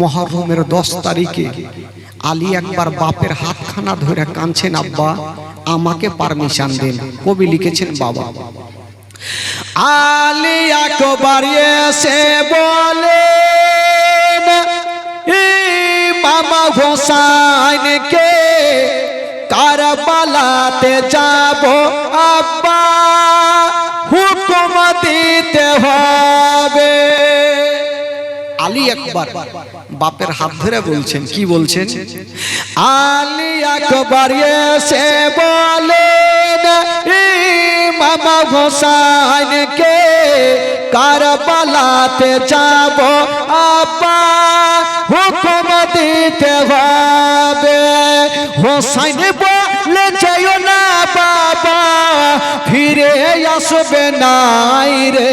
মহরমের দশ তারিখে। আলী একবার বাপের হাতখানা ধরে কাঁদছেন, আব্বা, আমাকে পারমিশন দেন। কবি লিখেছেন, বাবা। আলী একবার এসে বলে মামা হোসাইনকে কারবালাতে যাব? আব্বা, হুকুম দিতে হবে। আলী একবার বাপের হাত ধরে বলছেন কি বলছেন? আলী একবার এসে বলেন মামা হোসাইনকে কারবালাতে যাব আব্বা হুকুম দিতে হবে। হোসাইন বলে না বাবা ফিরে আসবে নাই রে।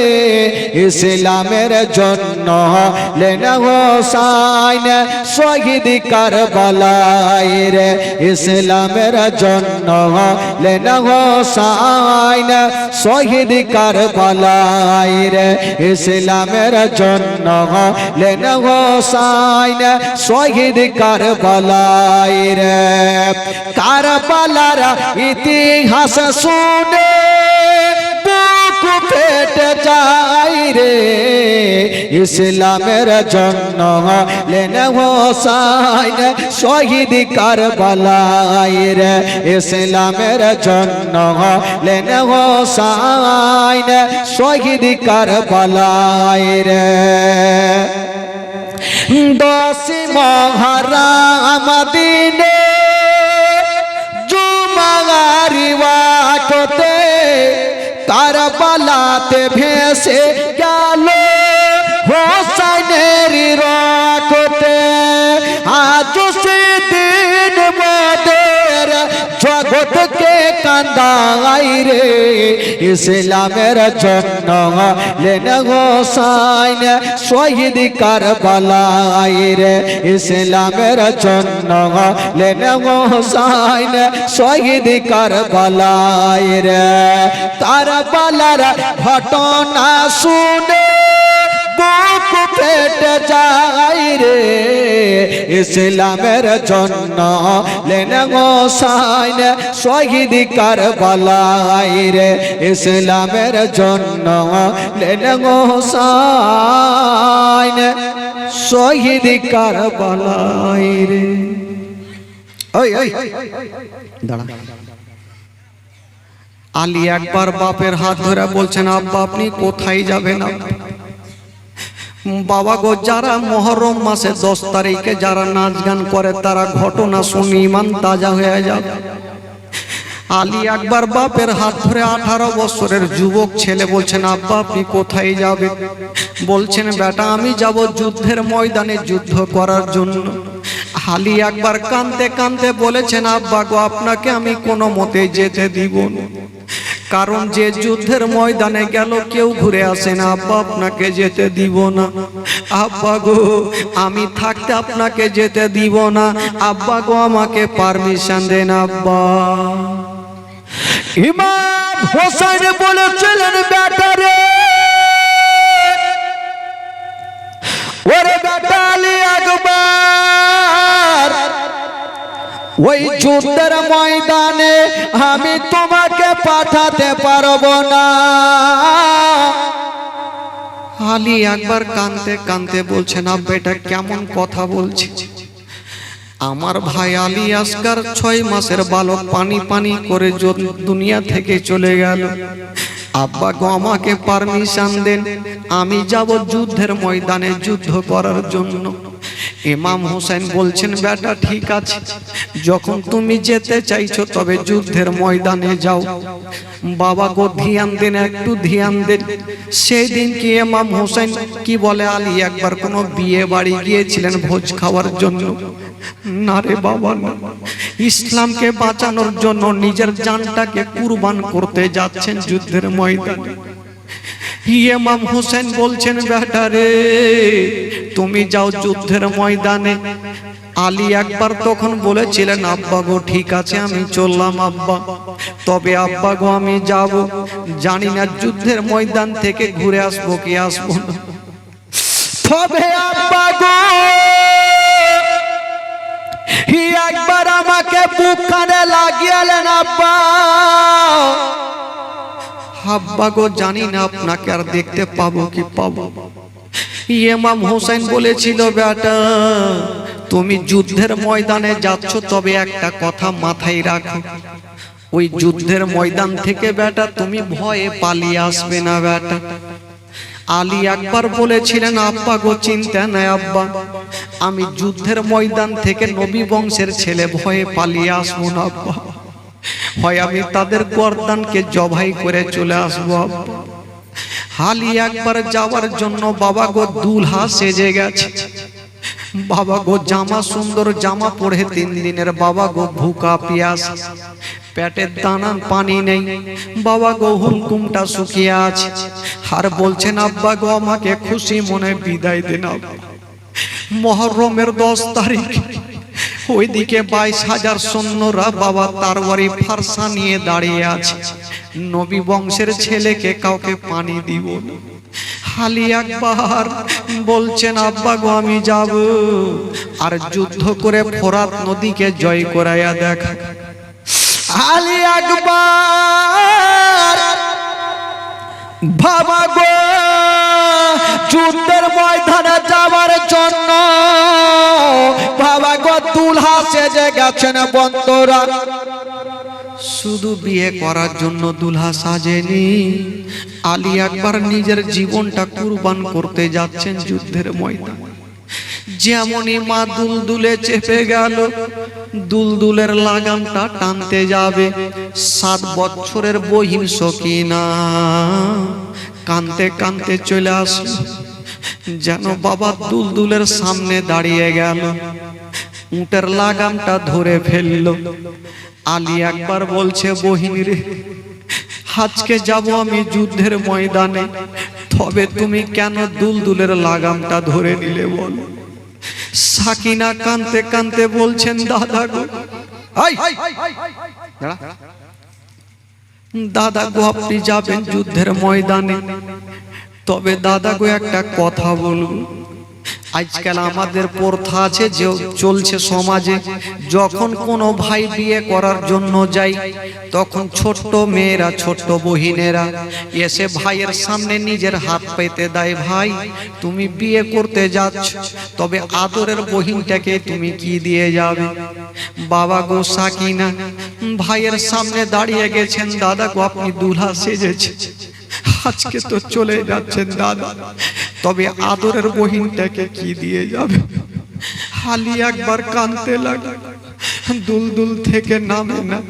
ইসলামের জন্য লেনা হোসাইন শহীদ কারবালাই রে। ইসলামের জন্য লেনা হোসাইন শহীদ কারবালাই রে। ইসলামের জন্য হোসাইন শহীদ কারবালাই রে। কারবালার ইতিহাস শুনে বুক ফেটে যাই রে। ইসলামের জন্য লেন হোসাইন শহীদ কারবালাই রে। ইসলামের জন্য লেন হোসাইন শহীদ কারবালাই রে। দশ মহারাম দিনে কারবালাতে ভেসে গেল। হোসাইনের রকতে। আজ সেদিন মাদের জগৎকে কান্দাই রে। ইসলামের জন্য লেন হোসাইন শহীদ কারবালাই রে। ইসলামের জন্য লেন হোসাইন শহীদ কারবালাই রে। কারবালার ঘটনা শুনে বুক ফেটে যাই রে? ইসলামের জন্য লেন গোসাইন শহীদ রে। ইসলামের জন্য লেন গোসাইন শহীদ কারবালাই রে। ওই ওই, দাঁড়া। আলী একবার বাপের হাত ধরে বলছেন, আব্বা, আপনি কোথায় যাবেন, আব্বা? বাবা গো, যারা মহরম মাসে দশ তারিখে যারা নাচ গান করে, তারা ঘটনা শুনি ইমান তাজা হয়ে যাবে। আলী একবার বাপের হাত ধরে আঠারো বছরের যুবক ছেলে বলছেন, আব্বা, আপনি কোথায় যাবে বলছেন, বেটা, আমি যাব যুদ্ধের ময়দানে যুদ্ধ করার জন্য। আলী একবার কানতে কানতে বলেছেন, আব্বা গো, আপনাকে আমি কোনো মতে যেতে দিব না। কারণ যে যুদ্ধের ময়দানে গেল, কেউ ঘুরে আসে না। আব্বা, আপনাকে যেতে দিব না। আব্বা গো, আমি থাকতে আপনাকে যেতে দিব না। আব্বা গো, আমাকে পারমিশন দেন, আব্বা। ইমাম হোসেন বলেছিলেন ব্যাটারে ওরে বেটা আলী আকবর, ওই যুদ্ধের ময়দানে আমি তোমাকে পাঠাতে পারব না। আলী একবার কানতে কানতে বলছেন আব্বা কেমন কথা বলছি? আমার ভাই আলী আসকার ছয় মাসের বালক, পানি পানি করে দুনিয়া থেকে চলে গেল। আব্বা গো, আমাকে পারমিশন দেন, আমি যাব যুদ্ধের ময়দানে যুদ্ধ করার জন্য। ইমাম হোসেন বলছেন বেটা ঠিক আছে। যখন তুমি যেতে চাইছো তবে যুদ্ধের ময়দানে যাও। বাবা গো ধ্যান দেন একটু ধিয়ান দেন। সেই দিন কি ইমাম হোসেন কি বলে আলী একবার কোনো বিয়ে বাড়ি গিয়েছিলেন ভোজ খাওয়ার জন্য? না রে বাবা না। ইসলামকে বাঁচানোর জন্য নিজের জানটাকে কুরবান করতে যাচ্ছেন যুদ্ধের ময়দানে। ইমাম হোসেন বলছেন বেটারে তুমি যাও যুদ্ধের ময়দানে। আলী একবার তখন বলেছিলেন, আব্বা গো, ঠিক আছে, আমি চললাম, আব্বা। তবে আব্বা গো, আমি যাব। জানি না যুদ্ধের ময়দান থেকে ঘুরে আসব কি আসব তবে আব্বা গো একবার আমাকে বুক কানে লাগিয়ালেন, আব্বা। আব্বা গো, জানি না আপনাকে আর দেখতে পাবো কি পাবো বাবা ইমাম হোসেন বলেছিল, বেটা, তুমি যুদ্ধের ময়দানে যাচ্ছ, তবে একটা কথা মাথায় রাখো। ওই যুদ্ধের ময়দান থেকে, বেটা, তুমি ভয়ে পালিয়ে আসবে না, বেটা। আলী একবার বলেছিলেন, আব্বা গো, চিন্তা নাই, আব্বা। আমি যুদ্ধের ময়দান থেকে নবী বংশের ছেলে, ভয়ে পালিয়ে আসব না, আব্বা। হয় আমি তাদের গর্দানকে জবাই করে চলে আসব, আব্বা। হালি একবার যাওয়ার জন্য বাবা গো দুলহা সেজে গেছে। বাবা গো জামা সুন্দর জামা পরে তিন দিনের বাবা গো ভুকা পিয়াস। পেটের দানান পানি নেই। বাবা গো হুলকুমটা শুকিয়ে আছে। আর বলছেন, আব্বা গো, আমাকে খুশি মনে বিদায় দিন। মহরমের দশ তারিখ। ওইদিকে বাইশ হাজার সৈন্যরা বাবা তারওয়ারি ফারসা নিয়ে দাঁড়িয়ে আছে। নবী বংশের ছেলেকে কাউকে পানি দিব। হালি একবার বলছেন, আব্বা গো, আমি যাব। আর যুদ্ধ করে ফোরাত নদীকে জয় করাইয়া দেখা। আলী একবার, বাবা গো, যুদ্ধের ময়দানে যাওয়ার জন্য। বাবা গো, দুলহা সেজে গেছেন বন্তরা। শুধু বিয়ে করার জন্য দুলহা সাজেনি। আলী একবার নিজের জীবনটা কুরবান করতে যাচ্ছেন যুদ্ধের ময়দানে। যেমনই মা দুলদুলে চেপে গেল, দুলদুলের লাগামটা টানতে যাবে। সাত বছরের বহিন সকিনা। কানতে কানতে চলে আসলো, যেন বাবা দুলদুলের সামনে দাঁড়িয়ে গেল। উটের লাগামটা ধরে ফেলল। আলী একবার বলছে বহিন রে আজকে যাব আমি যুদ্ধের ময়দানে। তবে তুমি কেন দুলদুলের লাগামটা ধরে নিলে বলো? সাকিনা কানতে কানতে বলছেন দাদা গো। দাদা গো আপনি যাবেন যুদ্ধের ময়দানে। তবে দাদা গো একটা কথা বলব আজকাল আমাদের প্রথা আছে যে চলছে সমাজে যখন কোনো ভাই বিয়ে করার জন্য যাই তখন ছোট্ট মেয়েরা ছোট্ট বহিনেরা এসে ভাইয়ের সামনে নিজের হাত পেতে দেয় ভাই তুমি বিয়ে করতে যাচ্ছ তবে আদরের বহিনটাকে তুমি কি দিয়ে যাবে? বাবা গো সাকিনা ভাইয়ের সামনে দাঁড়িয়ে গেছেন দাদা গো আপনি দুলহা সেজেছে আজকে তো চলে যাচ্ছেন দাদা। তবে আদরের বহিনটাকে কি দিয়ে যাবে? হালি একবার কানতে লাগে দুল দুল থেকে নামে না।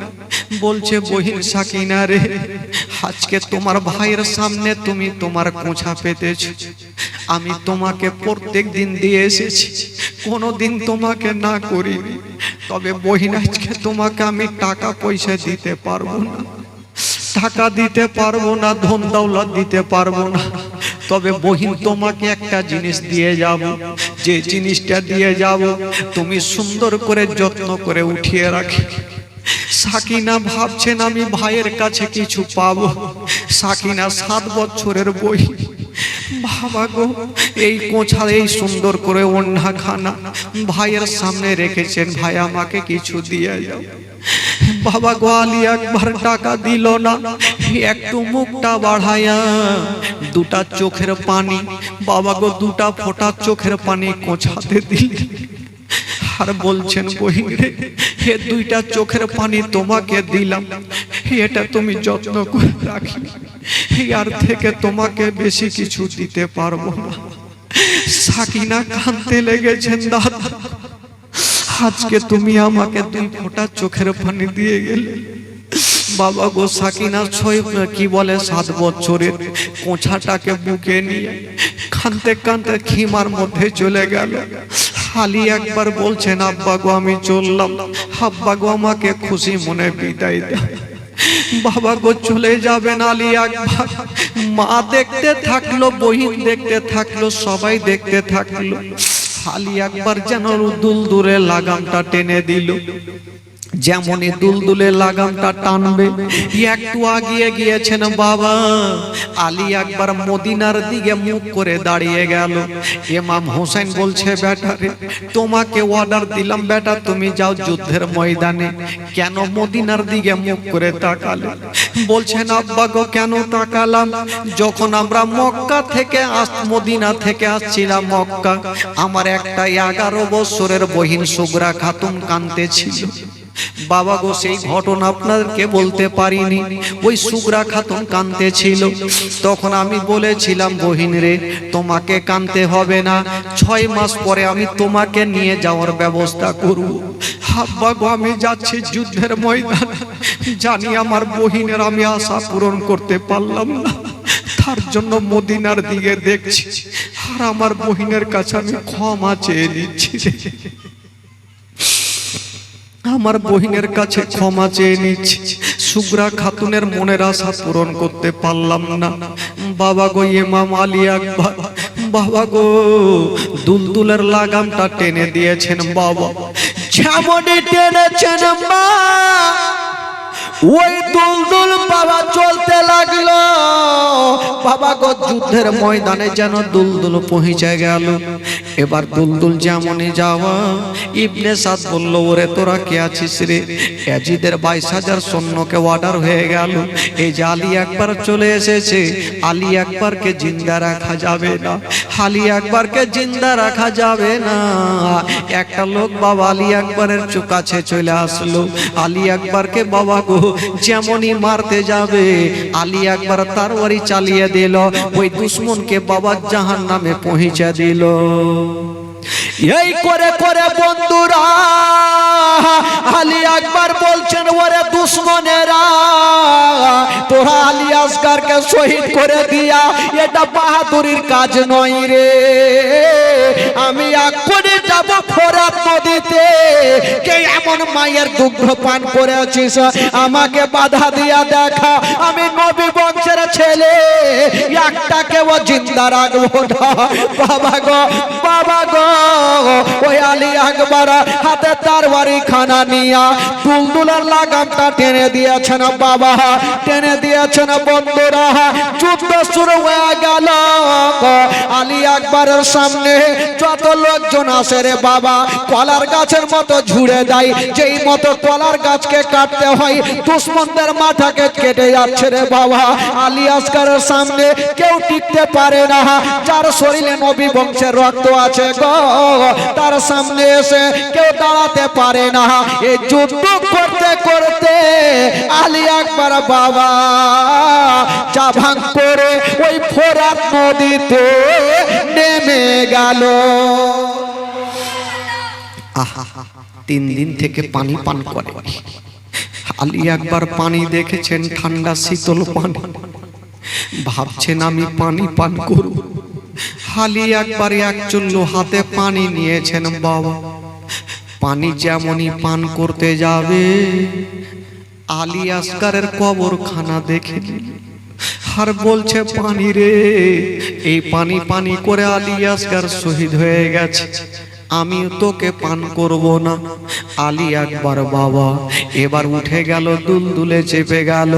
বলছে, বহিন সাকিনা রে, আজকে তোমার ভাইয়ের সামনে তুমি তোমার কোঁচা পেতেছ। আমি তোমাকে প্রত্যেক দিন দিয়ে এসেছি। কোনোদিন তোমাকে না করিনি। তবে বহিন, আজকে তোমাকে আমি টাকা পয়সা দিতে পারব না। টাকা দিতে পারব না ধন দৌলত দিতে পারব না। তবে বহিন তোমাকে একটা জিনিস দিয়ে যাব। যে জিনিসটা দিয়ে যাব তুমি সুন্দর করে যত্ন করে উঠিয়ে রাখি। সাকিনা ভাবছেন আমি ভাইয়ের কাছে কিছু পাবো। সাকিনা সাত বছরের বই। বাবা গো এই কোঁচা এই সুন্দর করে অন্যা খানা ভাইয়ের সামনে রেখেছেন ভাই আমাকে কিছু দিয়ে যাও। বাবা গোয়ালি একবার টাকা দিল না। একটু মুখটা বাড়াইয়া দুটা চোখের পানি, বাবা গো, দুটা ফোঁটা চোখের পানি কোঁচাতে দিল। আর বলছেন, বহিন রে হে দুইটা চোখের পানি তোমাকে দিলাম। এটা তুমি যত্ন করে রাখি। আর থেকে তোমাকে বেশি কিছু দিতে পারব না। সাকিনা কানতে লেগেছেন, দাদা, আজকে তুমি আমাকে দুই ফোঁটা চোখের পানি দিয়ে গেলে বাবা গো সাকিনা ছয় কি বলে সাত বছরের কোঁচাটাকে বুকে নিয়ে কানতে কানতে খিমার মধ্যে চলে গেল। হালি একবার বলছেন আব্বা গো, আমি চললাম। আব্বা আমাকে খুশি মনে বিদায় দেয় বাবা গো, চলে যাবেন আলী একবার। মা দেখতে থাকল, বহিন দেখতে থাকল, সবাই দেখতে থাকল। আলী একবার যেন দুল দূরে লাগামটা টেনে দিল। যেমনই দুলদুলে লাগামটা টানবে, একটু আগিয়ে গিয়েছেন বাবা। আলী একবার মদিনার দিকে মুখ করে দাঁড়িয়ে গেল। ইমাম হোসেন বলছে, বেটা তোমাকে অর্ডার দিলাম, বেটা, তুমি যাও যুদ্ধের ময়দানে। কেন মদিনার দিকে মুখ করে তাকালে? বলছেন, আব্বা গো, কেন তাকালাম? যখন আমরা মক্কা থেকে আস, মদিনা থেকে আসছিলাম মক্কা, আমার একটা এগারো বছরের বহিন সুগরা খাতুন কানতে ছিল বাবা গো, সেই ঘটনা আপনাদেরকে বলতে পারিনি। ওই সুগরা খাতুন কানতে ছিল তখন আমি বলেছিলাম, বহিন রে, তোমাকে কানতে হবে না। ছয় মাস পরে আমি তোমাকে নিয়ে যাওয়ার ব্যবস্থা করব। হাব্বা গো, আমি যাচ্ছি যুদ্ধের ময়দান। জানি আমার বহিনের আমি আশা পূরণ করতে পারলাম না। তার জন্য মদিনার দিকে দেখছি। আর আমার বহিনের কাছে আমি ক্ষমা চেয়ে নিচ্ছি। আমার বহিনের কাছে ক্ষমা চেয়ে নিচ্ছি সুগ্রা খাতুনের মনের আশা পূরণ করতে পারলাম না। বাবা গো ইমাম আলী আকবর বাবা গো, দুলদুলের লাগামটা টেনে দিয়েছেন বাবা। যেমনই টেনেছেন মা। ওই দুলদুল বাবা চলতে লাগল। বাবা গো, যুদ্ধের ময়দানে যেন দুলদুল পৌঁছে গেল। এবার দুলদুল যেমনই যাওয়া। ইবনে সাদ বলল, ওরে, তোরা কে আছিস রে? এজিদের বাইশ হাজার সৈন্যকে অর্ডার হয়ে গেল। এই যে আলী একবার চলে এসেছে, আলী একবারকে জিন্দা রাখা যাবে না। আলী একবারকে জিন্দা রাখা যাবে না। একটা লোক বাবা আলী একবারের কাছে চলে আসলো। আলী একবারকে বাবা গো, যেমনই মারতে যাবে। আলী একবার তার বাড়ি চালিয়ে দিল। ওই দুশ্মনকে বাবা জাহান নামে পৌঁছে দিল। এই করে করে বন্ধুরা, আলী আকবর বলছেন, ওরে দুশ্মনেরা, তোরা আলী আসগারকে শহীদ করে দিয়া, এটা বাহাদুরির কাজ নয় রে। আমি এক্ষুনি যাব নদীতে কে এমন মায়ের দুগ্ধ পান করে আছিস? আমাকে বাধা দিয়া দেখা। আমি নবী বংশের ছেলে। একটাকে ও জিন্দা রাখব না। বাবা গো বাবা গো, ওই আলী আকবর হাতে তার বাড়ি খানা নিয়া দুলদুলার লাগামটা টেনে দিয়েছেন বাবা। টেনে দিয়েছেন বন্ধুরা। যুদ্ধ শুরু হয়ে গেল। আলী আকবরের সামনে যত লোকজন আসে রে বাবা কলার গাছের মতো ঝুড়ে দেয়। যেই মতো কলার গাছকে কাটতে হয়, দুশ্মনদের মাথাকে কেটে যাচ্ছে রে বাবা। আলী আসকারের সামনে কেউ টিকতে পারে না। যার শরীরে নবী বংশের রক্ত আছে গো, তার সামনে এসে কেউ দাঁড়াতে পারে না। এই যুদ্ধ করতে করতে আলী আকবর বাবা চা ভাঙ করে ওই ফোরাত নদীতে নেমে গেল। তিন দিন থেকে পানি পান করে। আলী একবার পানি দেখেছেন ঠান্ডা শীতল পানি। ভাবছেন আমি পানি পান করব। হালি একবার এক চুল্লু হাতে পানি নিয়েছেন বাবা। পানি যেমনই পান করতে যাবে। আলী আসকারের কবরখানা দেখে আর বলছে, পানি রে। এই পানি পানি করে আলী আসগার শহীদ হয়ে গেছে। আমি তোকে পান করব না। আলী একবার বাবা, এবার উঠে গেল, দুলদুলে চেপে গেল।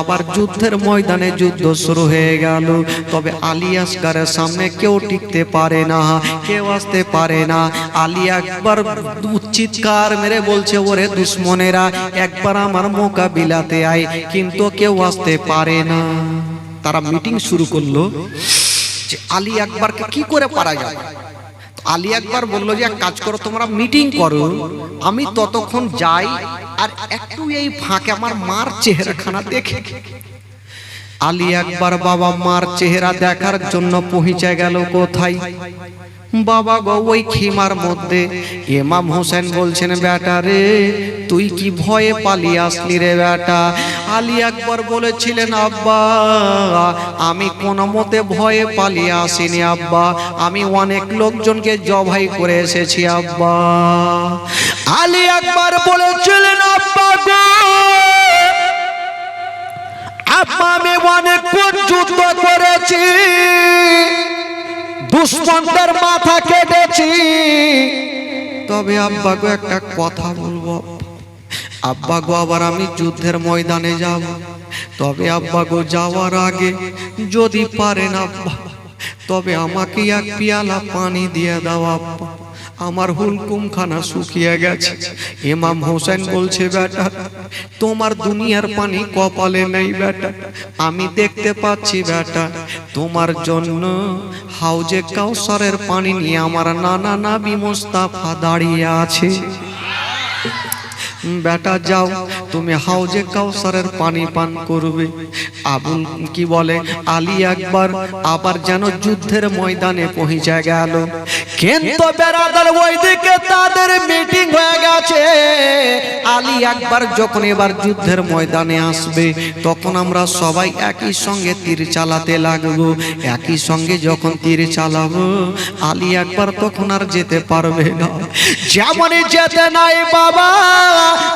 আবার যুদ্ধের ময়দানে যুদ্ধ শুরু হয়ে গেল। তবে আলী আসগারের সামনে কেউ টিকতে পারে না, কেউ আসতে পারে না। আলী একবার চিৎকার মেরে বলছে, ওরে দুশ্মনেরা, একবার আমার মোকাবিলাতে আয়, কিন্তু কেউ আসতে পারে না। তারা মিটিং শুরু করল। যে আলী আকবরকে কি করে পারা যায়? আলী একবার বলল যে, এক কাজ করো, তোমরা মিটিং করো। আমি ততক্ষণ যাই আর একটু এই ফাঁকে আমার মার চেহারাখানা দেখে। আলী একবার বাবা মার চেহারা দেখার জন্য পৌঁছে গেল কোথায়? বাবা গো, ওই খিমার মধ্যে। ইমাম হোসেন বলছেন, বেটা রে, তুই কি ভয়ে পালিয়ে আসলি রে বেটা? আলী একবার বলেছিলেন, আব্বা, আমি কোনো মতে ভয়ে পালিয়ে আসিনি, আব্বা। আমি অনেক লোকজনকে জবাই করে এসেছি, আব্বা। আলী একবার বলেছিলেন, আব্বা গো আব্বা আমি অনেক যুদ্ধ করেছি? দুশ্মনদের মাথা কেটেছি। তবে আব্বাকে একটা কথা বলব। আব্বা গো আবার আমি যুদ্ধের ময়দানে যাব। তবে আব্বা গো যাওয়ার আগে যদি পারেন আব্বা, তবে আমাকে এক পিয়ালা পানি দিয়ে দাও আব্বা। আমার হুলকুমখানা শুকিয়ে গেছে। ইমাম হোসেন বলছে, বেটা, তোমার দুনিয়ার পানি কপালে নেই বেটা। আমি দেখতে পাচ্ছি বেটা, তোমার জন্য হাউজে কাউসারের পানি নিয়ে আমার নানা নাবি মোস্তাফা দাঁড়িয়ে আছে। বেটা যাও, তুমি হাউজে কাউসারের পানি পান করবে। আবুল কি বলে? আলী একবার আবার যেন যুদ্ধের ময়দানে পৌঁছে গেল। কিন্তু বেড়াদার ওইদিকে তাদের মিটিং হয়ে গেছে। আলী একবার যখন এবার যুদ্ধের ময়দানে আসবে, তখন আমরা সবাই একই সঙ্গে তীর চালাতে লাগবো। একই সঙ্গে যখন তীর চালাবো, আলী একবার তখন আর যেতে পারবে না। যেমনই যেতে নাই বাবা।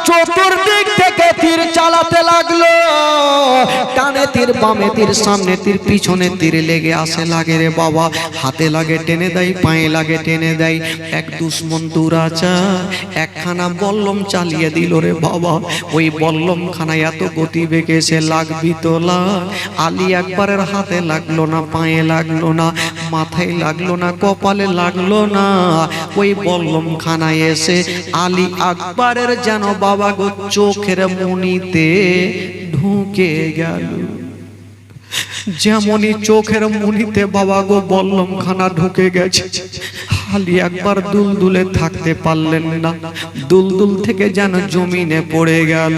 চতুর্দিক থেকে তীর চালাতে লাগল। ডানে তীর, বামে তীর, সামনে তীর, পিছনে তীর লেগে আসে লাগে রে বাবা, হাতে লাগে, টেনে দেয়, পায়ে লাগে, টেনে দেয়। এক দুশ্মন দুরাচা একখানা বল্লম চালিয়ে দিল রে বাবা। ওই বল্লম খানায় এত গতি বেগে সে লাগবি তোলা আলী একবারের হাতে লাগল না, পায়ে লাগল না, মাথায় লাগল না, কপালে লাগল না। ওই বল্লম খানায় এসে আলী আকবরের যেন বাবা গো চোখের মনিতে ঢুকে গেল। যেমনই চোখের মুনিতে বাবা গো বল্লম খানা ঢুকে গেছে, খালি একবার দুলদুলে থাকতে পারলেন না। দুলদুল থেকে যেন জমিনে পড়ে গেল,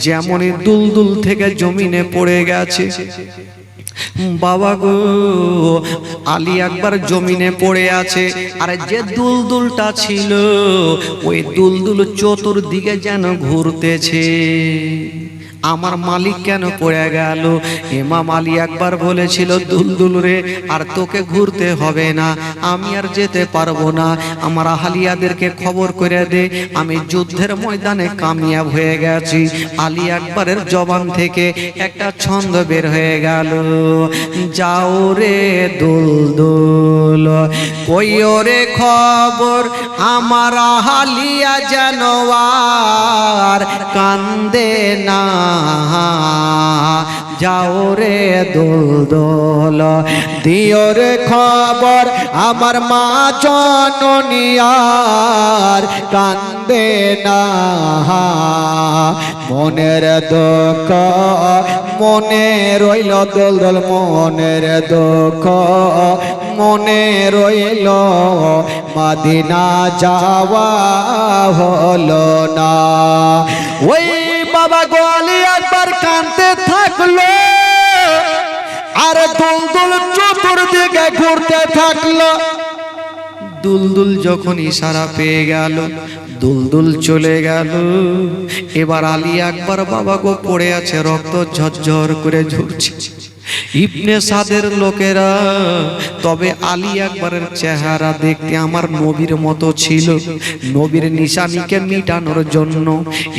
যেমনই দুলদুল থেকে জমিনে পড়ে গেছে। বাবা গো, আলী একবার জমিনে পড়ে আছে, আর যে দুলদুলটা ছিল, ওই দুলদুল চতুর্দিকে যেন ঘুরতেছে। আমার মালিক কেন পড়ে গেল? ইমাম আলী একবার বলেছিল দুলদুল রে, আর তোকে ঘুরতে হবে না, আমি আর যেতে পারব না। আমার আহালিয়াদেরকে খবর করে দে, আমি যুদ্ধের ময়দানে কামিয়াব হয়ে গেছি। আলী একবারের জবান থেকে একটা ছন্দ বের হয়ে গেল। যাও রে দুলদুল কইও রে খবর, আমার আহালিয়া জানোয়ার কান্দে না। যাও রে দোল দোল দিও রে খবর আমার মা জননিয়ার কান্দে না। মনের দুঃখ, মনে রইল দোল দোল মনের দুঃখ, মনে রইল মাদিনা যাওয়া হলো না। ওই বাবা গোয়ালি একবার কানতে থাকল, আর দুলদুল চতুর্দিকে ঘুরতে থাকল। দুলদুল যখন ইশারা পেয়ে গেল, দুলদুল চলে গেল। এবার আলী একবার বাবা গো পড়ে আছে, রক্ত ঝরঝর করে ঝরছে। ইবনে সাদের লোকেরা, তবে আলী আকবরের চেহারা দেখতে আমার নবীর মতো ছিল। নবীর নিশানিকে মিটানোর জন্য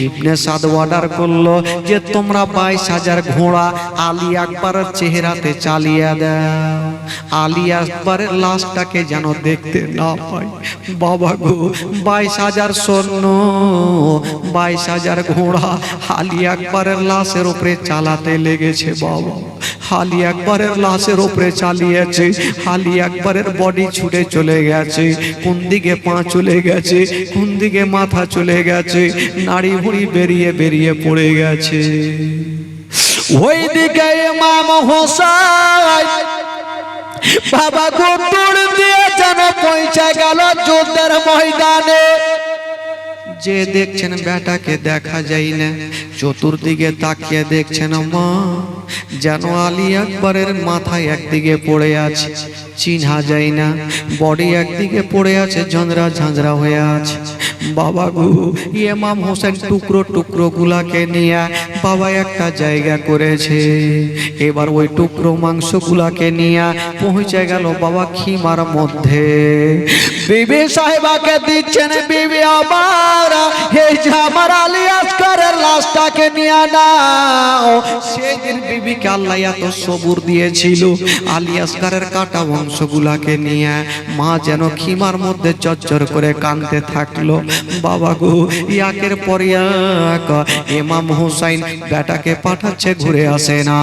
ইবনে সাদ অর্ডার করল যে, তোমরা বাইশ হাজার ঘোড়া আলী আকবরের চেহারাতে চালিয়ে দাও। আলী আকবরের লাশটাকে যেন দেখতে না পাই বাবা গো, বাইশ হাজার সৈন্য বাইশ হাজার ঘোড়া আলী আকবরের লাশের উপরে চালাতে লেগেছে বাবা। হালি একবারের লাশের ওপরে চালিয়েছে, হালি একবারের বডি ছুটে চলে গেছে। কোন দিকে পা চলে গেছে, কোন দিকে মাথা চলে গেছে, নাড়ি ভুড়ি বেরিয়ে বেরিয়ে পড়ে গেছে। ওই দিকে ইমাম হোসাই বাবা গুটুর দিয়ে যেন পৌঁছে গেল যুদ্ধের ময়দানে। যে দেখছেন বেটাকে দেখা যায় না, চতুর্দিকে তাকিয়ে দেখছেন মা, যেন আলী আকবরের মাথায় একদিকে পড়ে আছে, চিনহা যায় না, বডি একদিকে পড়ে আছে ঝঞ্ঝরা ঝাঁঝরা হয়ে আছে। বাবা গু ইমাম হোসেন টুকরো টুকরো গুলাকে নিয়ে বাবা একটা জায়গা করেছে। এবার ওই টুকরো মাংস গুলাকে নিয়ে পৌঁছে গেল বাবা খিমার মধ্যে। বিবি সাহেবাকে দিচ্ছেন, বিবি আমার, এই যে আমার আলী লাশটাকে নিয়ে নাও। সেদিন বিবিকে আল্লাহ এত সবুর দিয়েছিল, আলী আসকারের কাটা বংশগুলাকে নিয়ে মা যেন খিমার মধ্যে চচ্চর করে কানতে থাকল। বাবা গো, ইয়াকের পর ইমাম হুসাইন বেটাকে পাঠাচ্ছে, ঘুরে আসে না।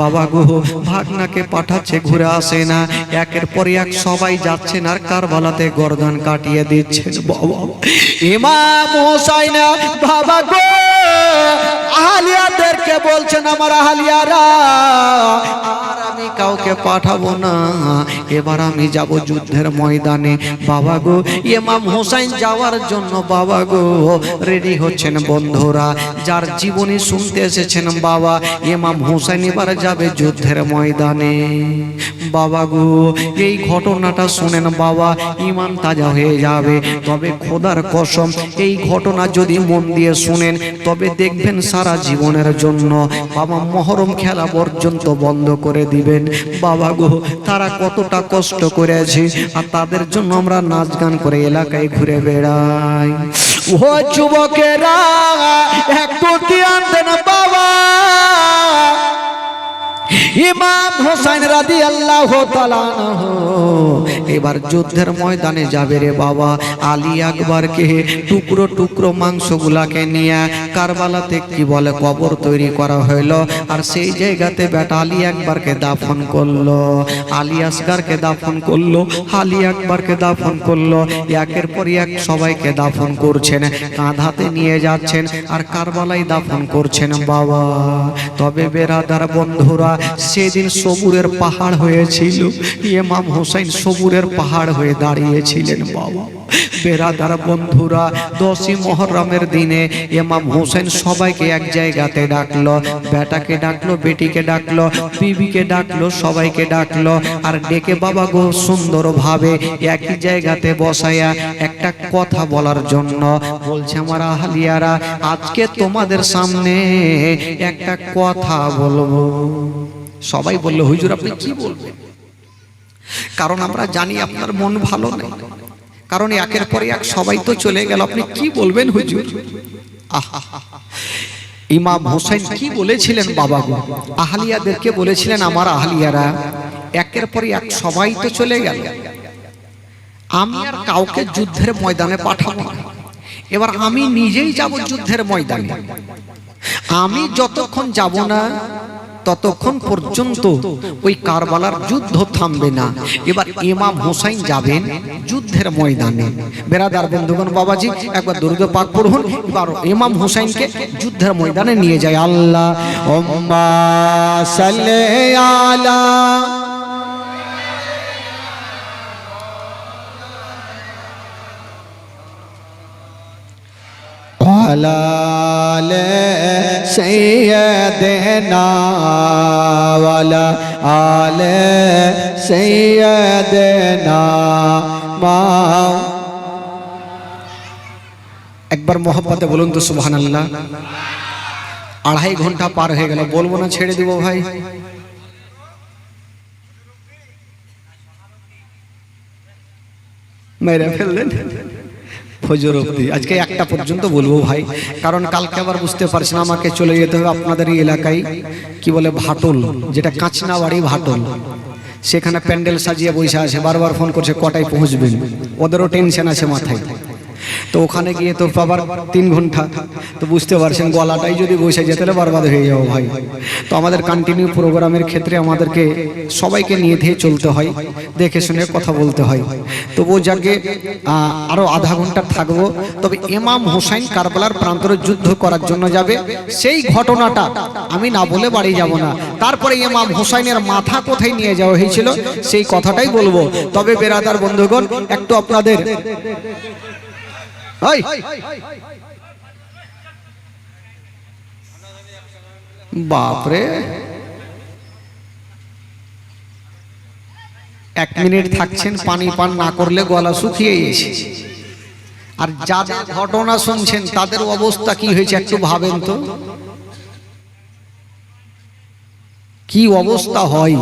বাবা গো, ভাগনাকে পাঠাচ্ছে, ঘুরে আসে না। একের পর এক সবাই যাচ্ছেন আর কারবালাতে গর্দন কাটিয়ে দিচ্ছেন বাবা। ইমাম হুসাইন, বাবা গো! আহলিয়াদেরকে বলছেন, আমার আহলিয়ারা, আর আমি কাউকে পাঠাবো না। এবার আমি যাব যুদ্ধের ময়দানে। বাবা গো, ইমাম হোসাইন যাওয়ার জন্য বাবা গো রেডি হচ্ছেন বন্ধুরা। যার জীবনী শুনতে এসেছেন বাবা, ইমাম হোসাইন এবার যাবে যুদ্ধের ময়দানে। বাবা গো, এই ঘটনাটা শোনেন বাবা ইমান তাজা হয়ে যাবে। তবে খোদার কসম, এই ঘটনা যদি মন দিয়ে শুনেন, তবে দেখবেন সারা জীবনের জন্য বাবা মহরম খেলা পর্যন্ত বন্ধ করে দিবেন। বাবা গো, তারা কতটা কষ্ট করেছে, আর তাদের জন্য আমরা নাচ গান করে এলাকায় ঘুরে বেড়াই। ও যুবকেরা একটু ধ্যান দেন বাবা। ইমাম হোসেন রাদি আল্লাহ এবার যুদ্ধের ময়দানে যাবে রে বাবা। আলী আকবরকে টুকরো টুকরো মাংসগুলাকে নিয়ে কারবালাতে কি বলে কবর তৈরি করা হইল। আর সেই জায়গাতে বেটা আলী আকবরকে দাফন করল। আলী আসগারকে দাফন করল, আলী আকবরকে দাফন করল। একের পর এক সবাইকে দাফন করছেন, কাঁধাতে নিয়ে যাচ্ছেন আর কারবালাই দাফন করছেন বাবা। তবে বেরাদার বন্ধুরা সেদিন সবুরের পাহাড় হয়েছিল। ইমাম হোসেন সবুরের পাহাড় হয়ে দাঁড়িয়েছিলেন, বাবা। বেরাদার বন্ধুরা, দশই মহরমের দিনে ইমাম হোসেন সবাইকে এক জায়গাতে ডাকলো, বেটাকে ডাকলো, বেটিকে ডাকলো, বিবিকে ডাকলো, সবাইকে ডাকলো, আর ডেকে বাবা গো, সুন্দরভাবে একই জায়গাতে বসায়া একটা কথা বলার জন্য বলছে, আমার আহলিয়ারা, আজকে তোমাদের সামনে একটা কথা বলব। সবাই বলল হুজুর আপনি কি বলবেন? কারণ আমরা জানি আপনার মন ভালো নেই। কারণ একের পরে এক সবাই তো চলে গেল। আপনি কি বলবেন হুজুর? আহা ইমাম হোসেন কি বলেছিলেন বাবা গো আহলিয়াদেরকে বলেছিলেন আমার আহলিয়ারা একের পরে এক সবাই তো চলে গেল। আমি আর কাউকে যুদ্ধের ময়দানে পাঠাবো এবার আমি নিজেই যাব যুদ্ধের ময়দানে। আমি যতক্ষণ যাব না ততক্ষণ পর্যন্ত ওই কারবালার যুদ্ধ থামবে না এবার ইমাম হোসাইন যাবেন যুদ্ধের ময়দানে বেরাদার বন্ধুগণ বাবাজি একবার দুর্গ পাক পড়ুন এবার ইমাম হোসাইনকে যুদ্ধের ময়দানে নিয়ে যায় আল্লাহ ওম্মা সাল্লে আলা على آل سيدنا وعلى آل سيدنا ما একবার মোহাম্মতে বলুন তো সুবহান আল্লাহ আড়াই ঘন্টা পার হয়ে গেল বলবো না ছেড়ে দিব ভাই মেরে ফেললেন ফজর অব্দি আজকে একটা পর্যন্ত বলব ভাই, কারণ কালকে আবার বুঝতে পারছি না আমাকে চলে যেতে হবে আপনাদের এই এলাকায়, কি বলে ভাটল, যেটা কাঁচনাবাড়ি ভাটল। সেখানে প্যান্ডেল সাজিয়ে বসে আছে, বারবার ফোন করছে, কটায় পৌঁছবেন? ওদেরও টেনশন আছে মাথায়। তো ওখানে গিয়ে তো আবার তিন ঘণ্টা তো বুঝতে পারছেন, গলাটাই যদি বসে যেতে হলে বরবাদ হয়ে যাব ভাই। তো আমাদের কন্টিনিউ প্রোগ্রামের ক্ষেত্রে আমাদেরকে সবাইকে নিয়ে ধেয়ে চলতে হয়, দেখে শুনে কথা বলতে হয়। তবু যাকে আরও আধা ঘণ্টা থাকব, তবে ইমাম হোসাইন কারবালার প্রান্তরে যুদ্ধ করার জন্য যাবে, সেই ঘটনাটা আমি না বলে বাড়ি যাব না। তারপরে ইমাম হোসাইনের মাথা কোথায় নিয়ে যাওয়া হয়েছিল, সেই কথাটাই বলব। তবে বেরাদার বন্ধুগণ, একটু আপনাদের বাপরে। এক মিনিট থাকছেন, পানি পান না করলে গলা শুকিয়ে গেছে। আর যাদের ঘটনা শুনছেন, তাদের অবস্থা কি হয়েছে একটু ভাবেন তো। কি অবস্থা হয়?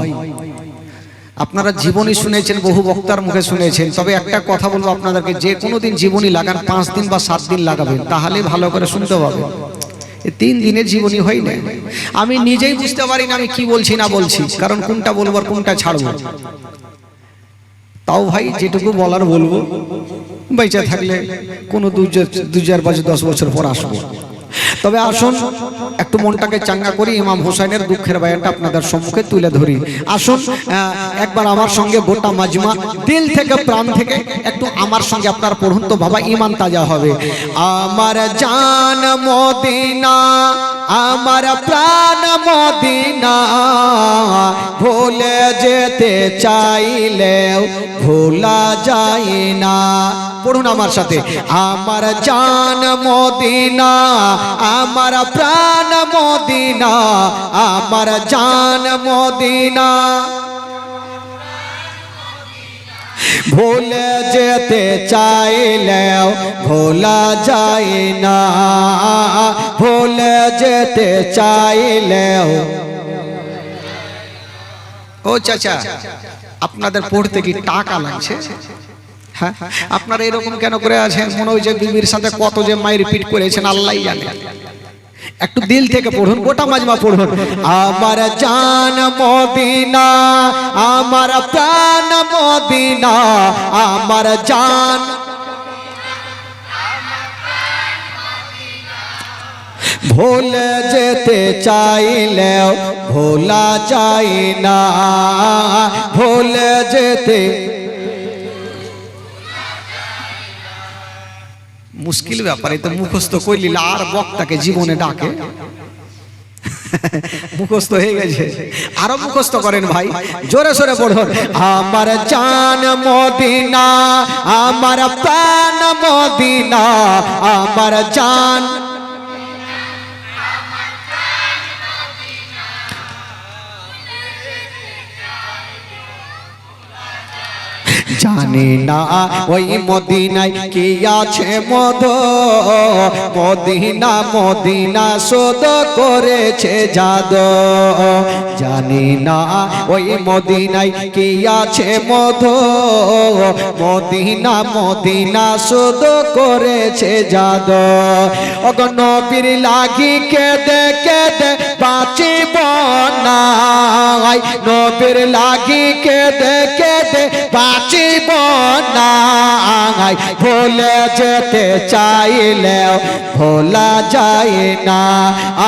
আপনারা জীবনী শুনেছেন বহু বক্তার মুখে শুনেছেন তবে একটা কথা বলব আপনাদেরকে যে কোনো দিন জীবনী লাগান পাঁচ দিন বা সাত দিন লাগাবেন তাহলে ভালো করে শুনতে পাবেন। তিন দিনের জীবনী হয় না। আমি নিজেই বুঝতে পারি না আমি কি বলছি না বলছি কারণ কোনটা বলব আর কোনটা ছাড়বো। তাও ভাই যেটুকু বলার বলব বেঁচে থাকলে কোনো দু দু চার বছর দশ বছর পর আসব। তবে আসুন, একটু মনটাকে চাঙ্গা করি, ইমাম হোসাইনের দুঃখের বায়নটা আপনাদের সম্মুখে তুলে ধরি। আসুন একবার আমার সঙ্গে গোটা মাজমা, দিল থেকে প্রাণ থেকে একটু আমার সঙ্গে আপনার পড়ুন তো বাবা ইমান তাজা হবে। আমার জান মদিনা আমার প্রাণ মদিনা ভুলে যেতে চাইলেও ভোলা যায় না। পড়ুন আমার সাথে। আমার জান মদিনা, আমার প্রাণ মদিনা, আমার জান মদিনা। ভুলে যেতে চাইলেও ভোলা যায় না। ভুলে যেতে চাইলেও। ও চাচা, আপনাদের পড়তে কি টাকা লাগছে? হ্যাঁ আপনারা এরকম কেন করে আছেন? মনে হয় যে বিবির সাথে কত যে মায়ের পিট করেছেন আল্লাহ জানে। একটু দিল থেকে পড়ুন গোটা মাজমা পড়ুন। আমার জান মদিনা আমার প্রাণ মদিনা আমার জান ভুলে যেতে চাইলেও ভোলা চাই না ভুলে যেতে মুশকিল ব্যাপারে তো মুখস্থ করলিল আর বক্তাকে জীবনে ডাকে। মুখস্থ হয়ে গেছে। আরও মুখস্থ করেন ভাই, জোরে সোরে পড়ুন আমার জান মদিনা, আমার প্রাণ মদিনা, আমার জান জানি না ওই মদিনায় কি আছে মদ। মদিনা মদিনা শোধ করেছে জাদ। জানি না ওই মদিনায় কি আছে মদ। মদিনা মদিনা শোধ করেছে জাদ। অগনবীর লাগি কেদে কেদে বাঁচিব নাই। নবীর লাগি কেদে কেদে বাঁচিব নাই ভুলে যেতে চাইলেও ভোলা যায় না।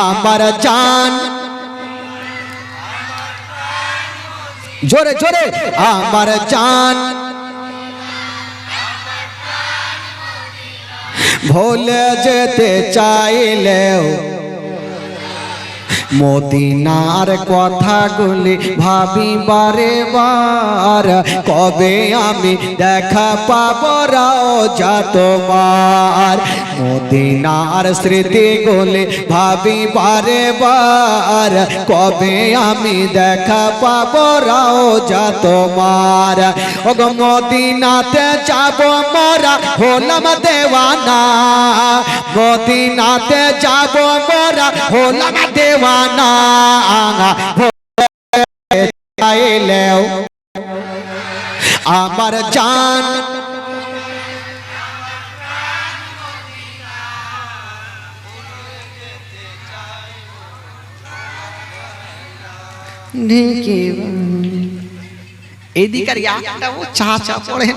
আমার জান জোরে জোরে, আমার জান ভুলে যেতে চাইলেও মদিনার কথাগুলি ভাবি বারে বার। কবে আমি দেখা পাব রাও যা তোমার? মদিনার স্মৃতিগুলি ভাবি বারে বার। কবে আমি দেখা পাব রাও যা তোমার? ওগ মদিনাতে যাব মোরা হলাম দেওয়ানা। মদিনাতে যাব মোরা হলাম দেওয়ানা চাইলেও আমার জান এদিকার চা চা পড়ে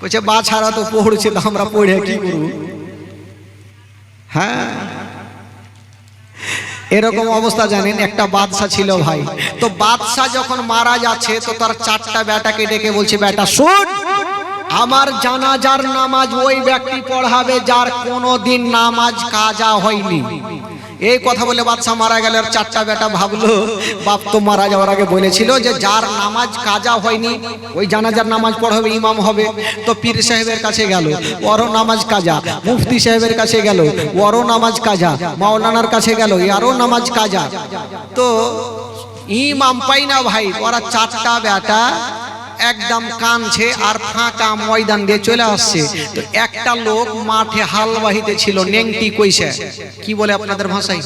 কইছে বা ছাড়া তো পড়ছে, তো আমরা পড়ে কি করব? হ্যাঁ। এরকম অবস্থা জানেন একটা বাদশা ছিল ভাই। তো বাদশা যখন মারা যাচ্ছে তো তার চারটা বেটাকে ডেকে বলছে বেটা শুন আমার জানাজার নামাজ ওই ব্যক্তি পড়াবে যার কোনো দিন নামাজ কাজা হয়নি। এই কথা বলে বাদশা মারা গেল, আর চারটা বেটা ভাবলো বাপ তো মারা যাওয়ার আগে বলেছিল যে যার নামাজ কাজা হয়নি, ওই জানাজার নামাজ পড়াবে ইমাম হবে। তো পীর সাহেবের কাছে গেল, ওরও নামাজ কাজা, মুফতি সাহেবের কাছে গেল, ওরও নামাজ কাজা, মাওলানার কাছে গেল, ইয়ারও নামাজ কাজা। তো ইমাম পাই না ভাই, ওরা চারটা বেটা একদম কানছে আর ফাঁকা ময়দান দিয়ে চলে আসছে। তো একটা লোক মাঠে হালবাহিতে ছিল, নেংটি কইছে। কি বলে আপনাদের ভাষায়?